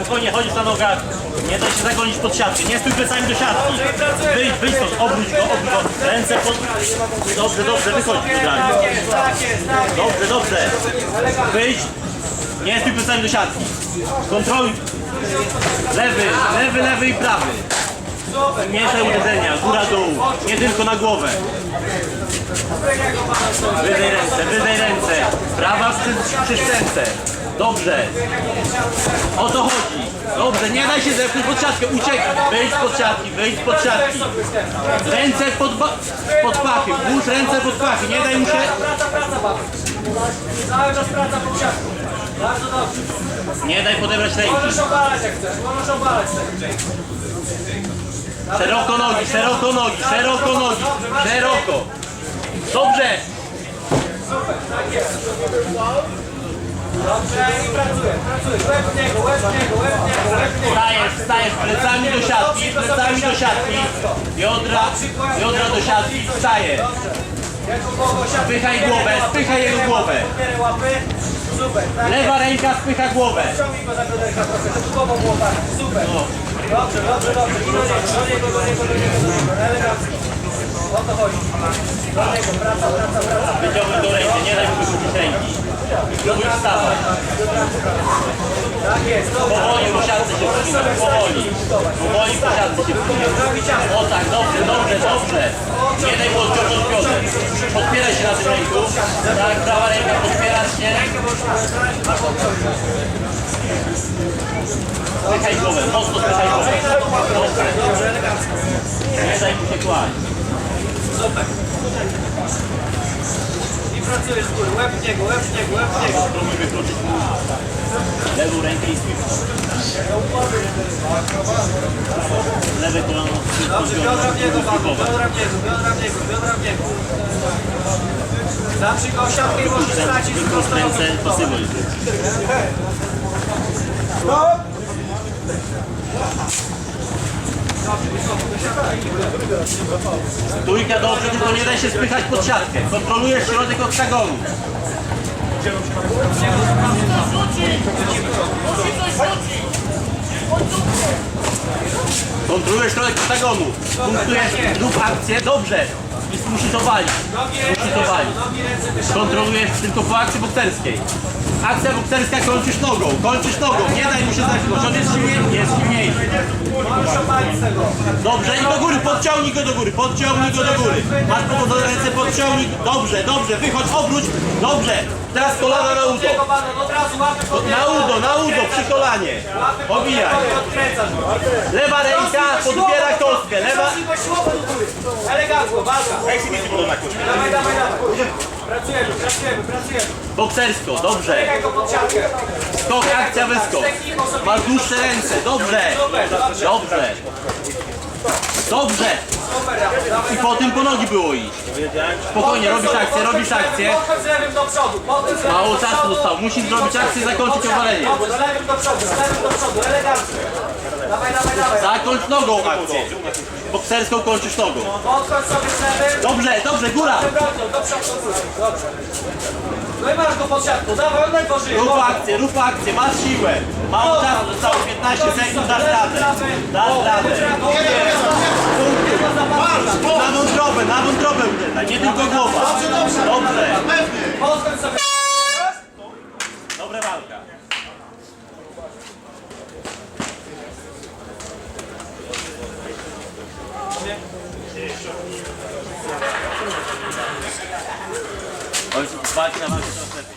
Spokojnie chodzisz na nogach. Nie daj się zagonić pod siatkę. Nie stój plecami do siatki. Wyjdź, wyjdź stąd. Obróć go, obróć go. Ręce pod... Dobrze, dobrze, wychodź jest! Dobrze, dobrze. Wyjdź. Nie stój plecami do siatki. Kontroluj. Lewy, lewy, lewy i prawy. Mieszaj uderzenia, góra, dół. Nie tylko na głowę. Wyżej ręce, wyżej ręce. Prawa przy, przy szczęce. Dobrze. O to chodzi. Dobrze, nie daj się zepchnąć pod siatkę. Uciekaj. Wyjdź pod siatki, wyjdź pod siatki. Ręce pod, pod pachy. Włóż ręce pod pachy. Nie daj mu się... Praca, praca, baba! Cały czas praca po siatku. Bardzo dobrze. Nie daj podebrać ręki. Możesz obalać jak chcesz, możesz obalać. Szeroko nogi, szeroko nogi, szeroko nogi. Szeroko. Dobrze. Dobrze i pracuję, pracuję. Łeb w niego, łeb w niego, łeb w niego. Stajesz, stajesz plecami do siatki, plecami do siatki. Biodra, biodra do siatki. Siatkę. Spychaj głowę, spychaj jego głowę. Super, tak. Lewa ręka spycha głowę. Super. Dobrze, dobrze, dobrze. I do niego, do niego, do niego. Elegancko. O to chodzi. Do niego, praca, praca, praca. Wyciągnij do ręki, nie daj mu ręki. Spróbuj wstawać. Tak jest. Powoli po siatce się wspina, powoli. Powoli po siatce się wspina. O tak, dobrze, dobrze, dobrze. Nie daj mu odciągnąć bioder. Podpieraj się na tym ręku. Tak, prawa ręka podpiera się. Spychaj głowę, mocno spychaj głowę. Dobrze. Dobrze, elegancko. Nie daj mu się kłaść. Super. I pracujesz z góry, łeb w niego, łeb w niego, łeb w niego. Lewą rękę i spij. Lewe kolano Dobrze, biodra w niego, babu, biodra w niego, biodra w niego, biodra w niego. Zaprzyj go siatkę i możesz stracić Wyprost prosto ręce, pasywuj. Stójka dobrze, tylko nie daj się spychać pod siatkę. Kontrolujesz środek oktagonu. Kontrolujesz środek oktagonu. Punktujesz, rób akcję, dobrze. I ręce, obalić. nogi, ręce, wyszło. Kontrolujesz tylko po akcji bokserskiej. Akcja bokserska kończysz nogą, kończysz nogą, nie daj mu się zaśpiewać, on jest jest silniejszy. Możesz opalić tego. Dobrze, i do góry, podciągnij go do góry, podciągnij go do góry. Masz powodzone ręce, podciągnij, dobrze, dobrze, wychodź, obróć, dobrze. Teraz kolana na udo, pod na udo, na udo, przy kolanie. Pod Obijaj. Lewa ręka podbiera kostkę, lewa... Ciągnij go siłową do góry. Elegancko, walka. Dawaj, dawaj, dawaj. Pracujemy, pracujemy, pracujemy. Boksersko, dobrze. Pod. Skok, akcja, wyskok. Masz dłuższe ręce, dobrze. Dobrze. Dobrze. Super, dawaj, dawaj. I po tym po nogi było iść. Spokojnie, robisz akcję, robisz akcję. Podchodź z lewym do przodu, podchodź z lewym Mało do czasu przodu. zostało, musisz zrobić akcję i zakończyć obalenie. Dobrze, z lewym do przodu, z lewym do przodu, elegancko. Dawaj, dawaj, dawaj. Zakończ nogą akcję. Bokserską kończysz nogą. Podchodź sobie z lewym. Dobrze, dobrze, góra. Wywrotną, do przodu, do góry. Dobrze. No i masz go pod siatką, dawaj, oddaj go żyje. Rób akcję, rób akcję, masz siłę. Mało czasu zostało, 15 sekund, dasz radę. Dasz radę. Na wątrobę, na wątrobę uderzaj, nie tylko głowa. Dobrze. Podchodź sobie. Dobra walka. Ojciec walki na walkę coraz lepiej.